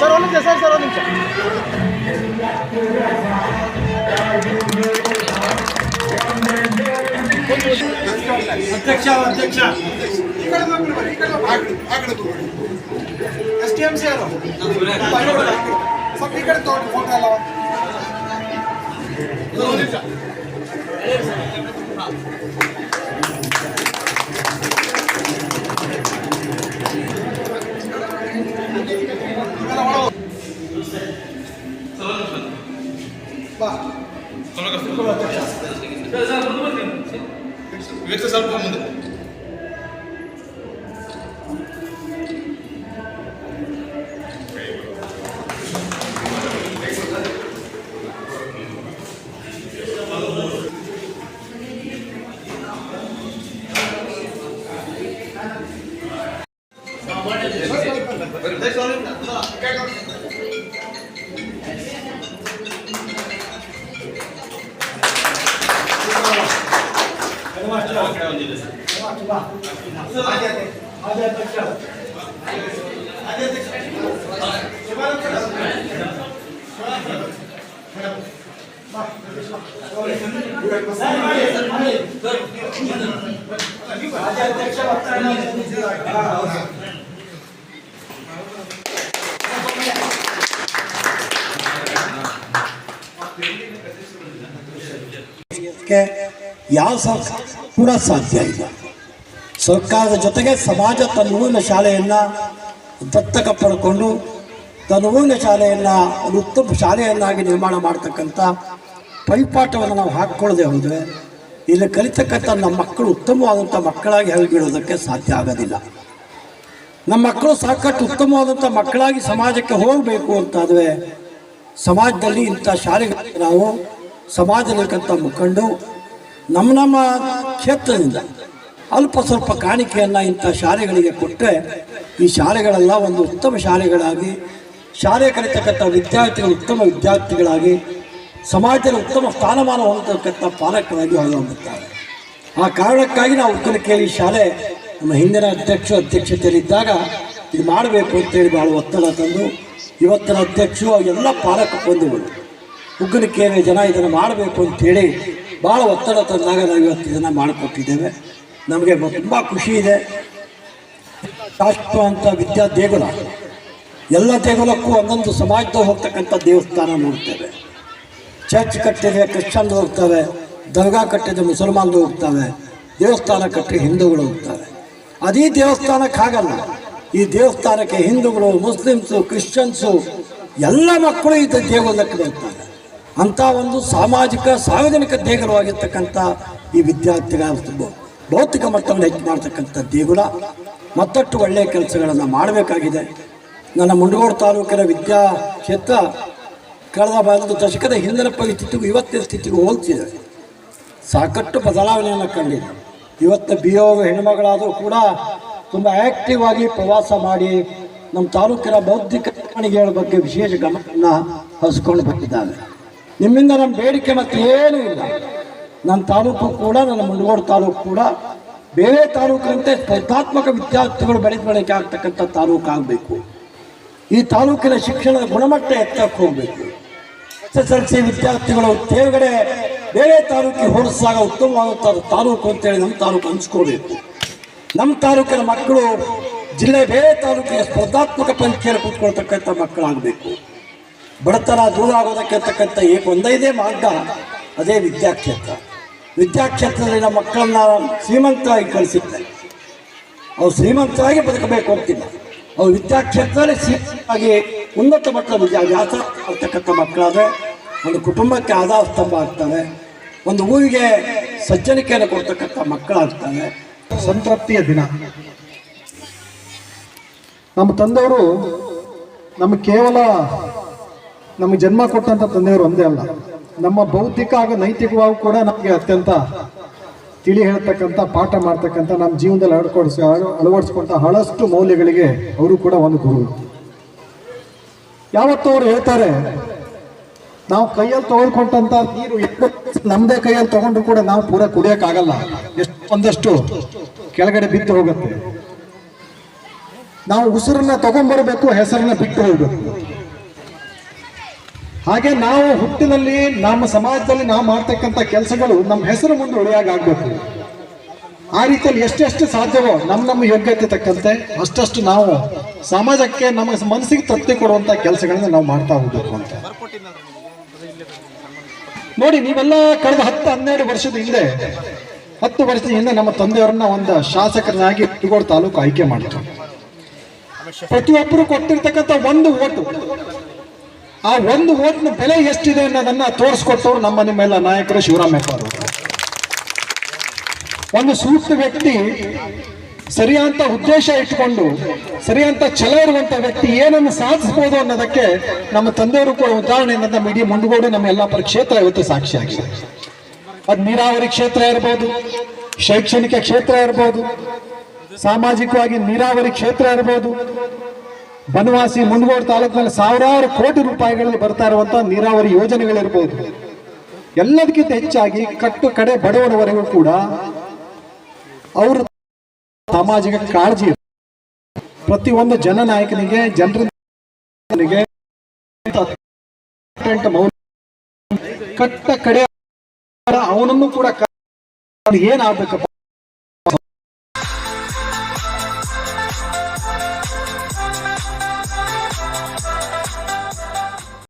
Sir ಒಂದು ನಿಮಿಷ sir sir ಒಂದು ನಿಮಿಷ ಅಧ್ಯಕ್ಷ ಅಧ್ಯಕ್ಷ ಎಸ್ ಟಿ ಎಂ ಸಿ ಅವರು ಸ್ವಲ್ಪ ಈ ಕಡೆ ತಗೊಂಡು ಫೋಟೋ ಎಲ್ಲ ಸ್ವಲ್ಪ ಮುಂದೆ ಅಧ್ಯಕ್ಷ ವಕ್ತಾರಣ que ಯಾವ ಕೂಡ ಸಾಧ್ಯ ಇಲ್ಲ. ಸರ್ಕಾರದ ಜೊತೆಗೆ ಸಮಾಜ ತನ್ನ ಊರಿನ ಶಾಲೆಯನ್ನು ದತ್ತಕ ಪಡ್ಕೊಂಡು ತನ್ನ ಊರಿನ ಶಾಲೆಯನ್ನು ಒಂದು ಉತ್ತಮ ಶಾಲೆಯನ್ನಾಗಿ ನಿರ್ಮಾಣ ಮಾಡ್ತಕ್ಕಂಥ ಪರಿಪಾಠವನ್ನು ನಾವು ಹಾಕ್ಕೊಳ್ಳದೆ ಹೋದರೆ ಇಲ್ಲಿ ಕಲಿತಕ್ಕಂಥ ನಮ್ಮ ಮಕ್ಕಳು ಉತ್ತಮವಾದಂಥ ಮಕ್ಕಳಾಗಿ ಹೊರಗಿಡೋದಕ್ಕೆ ಸಾಧ್ಯ ಆಗೋದಿಲ್ಲ. ನಮ್ಮ ಮಕ್ಕಳು ಸಾಕಷ್ಟು ಉತ್ತಮವಾದಂಥ ಮಕ್ಕಳಾಗಿ ಸಮಾಜಕ್ಕೆ ಹೋಗಬೇಕು ಅಂತಾದರೆ ಸಮಾಜದಲ್ಲಿ ಇಂಥ ಶಾಲೆಗಳಿಗೆ ನಾವು ಸಮಾಜದಲ್ಲಿರ್ತಕ್ಕಂಥ ಮುಖಂಡು ನಮ್ಮ ನಮ್ಮ ಕ್ಷೇತ್ರದಿಂದ ಅಲ್ಪ ಸ್ವಲ್ಪ ಕಾಣಿಕೆಯನ್ನು ಇಂಥ ಶಾಲೆಗಳಿಗೆ ಕೊಟ್ಟರೆ ಈ ಶಾಲೆಗಳೆಲ್ಲ ಒಂದು ಉತ್ತಮ ಶಾಲೆಗಳಾಗಿ, ಶಾಲೆ ಕಲಿತಕ್ಕಂಥ ವಿದ್ಯಾರ್ಥಿಗಳು ಉತ್ತಮ ವಿದ್ಯಾರ್ಥಿಗಳಾಗಿ ಸಮಾಜದಲ್ಲಿ ಉತ್ತಮ ಸ್ಥಾನಮಾನ ಹೊಂದತಕ್ಕಂಥ ಪಾಲಕರಾಗಿ ಹೊರಹೊಮ್ಮುತ್ತಾರೆ. ಆ ಕಾರಣಕ್ಕಾಗಿ ನಾವು ಉಕ್ಕಲಕೇರಿ ಶಾಲೆ ನಮ್ಮ ಹಿಂದಿನ ಅಧ್ಯಕ್ಷ ಅಧ್ಯಕ್ಷತೆಯಲ್ಲಿದ್ದಾಗ ಇದು ಮಾಡಬೇಕು ಅಂತೇಳಿ ಭಾಳ ಒತ್ತಡ ತಂದು ಇವತ್ತಿನ ಅಧ್ಯಕ್ಷರು ಎಲ್ಲ ಪಾಲಕ ಬಂಧುಗಳು ಉಗ್ಗನಕೇರಿ ಜನ ಇದನ್ನು ಮಾಡಬೇಕು ಅಂತೇಳಿ ಭಾಳ ಒತ್ತಡ ತಂದಾಗ ನಾವು ಇವತ್ತು ಇದನ್ನು ಮಾಡಿಕೊಟ್ಟಿದ್ದೇವೆ. ನಮಗೆ ತುಂಬ ಖುಷಿ ಇದೆ. ರಾಷ್ಟ್ರ ಅಂತ ವಿದ್ಯಾ ದೇಗುಲ. ಎಲ್ಲ ದೇಗುಲಕ್ಕೂ ಒಂದೊಂದು ಸಮಾಜದ ಹೋಗ್ತಕ್ಕಂಥ ದೇವಸ್ಥಾನ ನೋಡ್ತೇವೆ. ಚರ್ಚ್ ಕಟ್ಟಿದ್ರೆ ಕ್ರಿಶ್ಚನ್ದು ಹೋಗ್ತವೆ, ದರ್ಗಾ ಕಟ್ಟಿದ್ರೆ ಮುಸಲ್ಮಾನರು ಹೋಗ್ತವೆ, ದೇವಸ್ಥಾನ ಕಟ್ಟಿ ಹಿಂದೂಗಳು ಹೋಗ್ತವೆ. ಅದೇ ದೇವಸ್ಥಾನಕ್ಕೆ ಹಾಗಲ್ಲ. ಈ ದೇವಸ್ಥಾನಕ್ಕೆ ಹಿಂದೂಗಳು, ಮುಸ್ಲಿಮ್ಸು, ಕ್ರಿಶ್ಚಿಯನ್ಸು, ಎಲ್ಲ ಮಕ್ಕಳು ಈ ದೇಗುಲಕ್ಕೆ ಬರ್ತಾರೆ. ಅಂಥ ಒಂದು ಸಾಮಾಜಿಕ, ಸಾರ್ವಜನಿಕ ದೇಗುಲವಾಗಿರ್ತಕ್ಕಂಥ ಈ ವಿದ್ಯಾರ್ಥಿಗಳ ಭೌತಿಕ ಮಟ್ಟವನ್ನು ಹೆಚ್ಚು ಮಾಡ್ತಕ್ಕಂಥ ದೇಗುಲ. ಮತ್ತಷ್ಟು ಒಳ್ಳೆಯ ಕೆಲಸಗಳನ್ನು ಮಾಡಬೇಕಾಗಿದೆ. ನನ್ನ ಮುಂಡಗೋಡು ತಾಲೂಕಿನ ವಿದ್ಯಾ ಕ್ಷೇತ್ರ ಕಳೆದ ಒಂದು ದಶಕದ ಹಿಂದಿನ ಪರಿಸ್ಥಿತಿಗೂ ಇವತ್ತಿನ ಸ್ಥಿತಿಗೂ ಹೋಲ್ತಿದೆ. ಸಾಕಷ್ಟು ಬದಲಾವಣೆಯನ್ನು ಕಂಡಿದೆ. ಇವತ್ತು ಬಿ ಓ ಹೆಣ್ಮಗಳಾದರೂ ಕೂಡ ತುಂಬ ಆ್ಯಕ್ಟಿವ್ ಆಗಿ ಪ್ರವಾಸ ಮಾಡಿ ನಮ್ಮ ತಾಲೂಕಿನ ಬೌದ್ಧಿಕ ಬಗ್ಗೆ ವಿಶೇಷ ಗಮನವನ್ನು ಹರಿಸ್ಕೊಂಡು ಬಂದಿದ್ದಾರೆ. ನಿಮ್ಮಿಂದ ನಮ್ಮ ಬೇಡಿಕೆ ಮತ್ತು ಏನೂ ಇಲ್ಲ. ನನ್ನ ತಾಲೂಕು ಕೂಡ, ನನ್ನ ಮುಂಡಗೋಡು ತಾಲೂಕು ಕೂಡ ಬೇರೆ ತಾಲೂಕಿನಂತೆ ಸ್ಪರ್ಧಾತ್ಮಕ ವಿದ್ಯಾರ್ಥಿಗಳು ಬೆಳೆದ ಬೆಳಕೆ ಆಗ್ತಕ್ಕಂಥ ತಾಲೂಕು ಆಗಬೇಕು. ಈ ತಾಲೂಕಿನ ಶಿಕ್ಷಣದ ಗುಣಮಟ್ಟ ಎತ್ತಕ್ಕೆ ಹೋಗಬೇಕು. ಎಸ್ ಎಸ್ ಎಲ್ ಸಿ ವಿದ್ಯಾರ್ಥಿಗಳು ತೇರ್ಗಡೆ ಬೇರೆ ತಾಲೂಕಿಗೆ ಹೋಲಿಸಿದಾಗ ಉತ್ತಮವಾದಂಥ ತಾಲೂಕು ಅಂತೇಳಿ ನಮ್ಮ ತಾಲೂಕು ಹಂಚ್ಕೋಬೇಕು. ನಮ್ಮ ತಾಲೂಕಿನ ಮಕ್ಕಳು ಜಿಲ್ಲೆ ಬೇರೆ ತಾಲೂಕಿನ ಸ್ಪರ್ಧಾತ್ಮಕ ಪರೀಕ್ಷೆಯಲ್ಲಿ ಕೂತ್ಕೊಳ್ತಕ್ಕಂಥ ಮಕ್ಕಳಾಗಬೇಕು. ಬಡತನ ದೂರ ಆಗೋದಕ್ಕೆ ಅಂತಕ್ಕಂಥ ಏಕ ಒಂದೈದೇ ಮಾರ್ಗ ಅದೇ ವಿದ್ಯಾಕ್ಷೇತ್ರ. ವಿದ್ಯಾಕ್ಷೇತ್ರದಲ್ಲಿ ನಮ್ಮ ಮಕ್ಕಳನ್ನ ಶ್ರೀಮಂತರಾಗಿ ಕಳಿಸುತ್ತೆ ಅವ್ರು ಶ್ರೀಮಂತರಾಗಿ ಬದುಕಬೇಕು ಅಂತಿಲ್ಲ. ಅವ್ರು ವಿದ್ಯಾಕ್ಷೇತ್ರದಲ್ಲಿ ಶ್ರೀಮಂತವಾಗಿ ಉನ್ನತ ಮಟ್ಟದ ವಿದ್ಯಾಭ್ಯಾಸ ಆಗ್ತಕ್ಕಂಥ ಮಕ್ಕಳಾದರೆ ಒಂದು ಕುಟುಂಬಕ್ಕೆ ಆಧಾರ ಸ್ತಂಭ ಆಗ್ತಾರೆ. ಒಂದು ಊರಿಗೆ ಸಜ್ಜನಿಕೆಯನ್ನು ಕೊಡ್ತಕ್ಕಂಥ ಮಕ್ಕಳಾಗ್ತಾರೆ. ಸಂತೃಪ್ತಿಯ ದಿನ. ನಮ್ಮ ತಂದೆಯವರು ನಮ್ಮ ಕೇವಲ ನಮಗೆ ಜನ್ಮ ಕೊಟ್ಟಂತ ತಂದೆಯವರು ಒಂದೇ ಅಲ್ಲ. ನಮ್ಮ ಬೌದ್ಧಿಕ ಹಾಗೂ ನೈತಿಕವಾಗಿ ಕೂಡ ನಮಗೆ ಅತ್ಯಂತ ತಿಳಿ ಹೇಳ್ತಕ್ಕಂಥ, ಪಾಠ ಮಾಡ್ತಕ್ಕಂಥ, ನಮ್ಮ ಜೀವನದಲ್ಲಿ ಅಳವಡಿಸಿ ಅಳವಡಿಸ್ಕೊಂತ ಹಳಷ್ಟು ಮೌಲ್ಯಗಳಿಗೆ ಅವರು ಕೂಡ ಒಂದು ಗುರು. ಯಾವತ್ತೂ ಅವರು ಹೇಳ್ತಾರೆ, ನಾವು ಕೈಯಲ್ಲಿ ತಗೊಳ್ಕೊಂಡಂತ ನೀರು ನಮ್ಮದೇ ಕೈಯಲ್ಲಿ ತಗೊಂಡ್ರು ಕೂಡ ನಾವು ಪೂರ ಕುಡಿಯೋಕ್ಕಾಗಲ್ಲ. ಎಷ್ಟು ಒಂದಷ್ಟು ಕೆಳಗಡೆ ಬಿದ್ದು ಹೋಗುತ್ತೆ. ನಾವು ಉಸಿರನ್ನ ತಗೊಂಡ್ಬರ್ಬೇಕು, ಹೆಸರನ್ನ ಬಿಟ್ಟು ಹೋಗ್ಬೇಕು. ಹಾಗೆ ನಾವು ಹುಟ್ಟಿನಲ್ಲಿ ನಮ್ಮ ಸಮಾಜದಲ್ಲಿ ನಾವು ಮಾಡ್ತಕ್ಕಂಥ ಕೆಲಸಗಳು ನಮ್ಮ ಹೆಸರು ಮುಂದೆ ಉಳಿಯಾಗ ಆಗ್ಬೇಕು. ಆ ರೀತಿಯಲ್ಲಿ ಎಷ್ಟೆಷ್ಟು ಸಾಧ್ಯವೋ ನಮ್ಮ ನಮ್ಮ ಯೋಗ್ಯತೆ ತಕ್ಕಂತೆ ಅಷ್ಟಷ್ಟು ನಾವು ಸಮಾಜಕ್ಕೆ ನಮ್ಮ ಮನಸ್ಸಿಗೆ ತೃಪ್ತಿ ಕೊಡುವಂತ ಕೆಲಸಗಳನ್ನ ನಾವು ಮಾಡ್ತಾ ಹೋಗ್ಬೇಕು ಅಂತ. ನೋಡಿ, ನೀವೆಲ್ಲ ಕಳೆದ ಹತ್ತು, ಹನ್ನೆರಡು ವರ್ಷದ ಹಿಂದೆ, ಹತ್ತು ವರ್ಷದ ಹಿಂದೆ ನಮ್ಮ ತಂದೆಯವರನ್ನ ಒಂದು ಶಾಸಕರನ್ನಾಗಿ ತಾಲೂಕು ಆಯ್ಕೆ ಮಾಡಿದ್ರು. ಪ್ರತಿಯೊಬ್ಬರು ಕೊಟ್ಟಿರ್ತಕ್ಕಂಥ ಒಂದು ಓಟು ಆ ಒಂದು ಓಟ್ನ ಬೆಲೆ ಎಷ್ಟಿದೆ ಅನ್ನೋದನ್ನ ತೋರಿಸ್ಕೊಟ್ಟವ್ರು ನಮ್ಮ ನಿಮ್ಮೆಲ್ಲ ನಾಯಕರು ಶಿವರಾಮಯ್ಯ ಅವರು. ಒಂದು ಸೂಕ್ತ ವ್ಯಕ್ತಿ ಸರಿಯಾದ ಉದ್ದೇಶ ಇಟ್ಕೊಂಡು ಸರಿಯಂತ ಛಲ ಇರುವಂತ ವ್ಯಕ್ತಿ ಏನನ್ನು ಸಾಧಿಸಬಹುದು ಅನ್ನೋದಕ್ಕೆ ನಮ್ಮ ತಂದೆಯವರು ಕೂಡ ಉದಾಹರಣೆ ನಮ್ಮ ಮಿಡಿ ಮುಂಡಗೋಡು ನಮ್ಮ ಎಲ್ಲ ಕ್ಷೇತ್ರ ಇವತ್ತು ಸಾಕ್ಷಿಯಾಗಿದೆ ಅದು ನೀರಾವರಿ ಕ್ಷೇತ್ರ ಇರ್ಬೋದು, ಶೈಕ್ಷಣಿಕ ಕ್ಷೇತ್ರ ಇರ್ಬೋದು, ಸಾಮಾಜಿಕವಾಗಿ ನೀರಾವರಿ ಕ್ಷೇತ್ರ ಇರ್ಬೋದು ಬನವಾಸಿ ಮುಂಡಗೋಡು ತಾಲೂಕಿನಲ್ಲಿ ಸಾವಿರಾರು ಕೋಟಿ ರೂಪಾಯಿಗಳಲ್ಲಿ ಬರ್ತಾ ಇರುವಂತಹ ನೀರಾವರಿ ಯೋಜನೆಗಳಿರ್ಬೋದು ಎಲ್ಲದಕ್ಕಿಂತ ಹೆಚ್ಚಾಗಿ ಕಟ್ಟು ಕಡೆ ಬಡವರವರೆಗೂ ಕೂಡ ಅವರು ಸಾಮಾಜಿಕ ಕಾಳಜಿ. ಪ್ರತಿಯೊಂದು ಜನನಾಯಕನಿಗೆ ಜನರಿಗೆ ಕಟ್ಟ ಕಡೆ ಅವನನ್ನು ಕೂಡ ಏನಾಗಬೇಕಪ್ಪ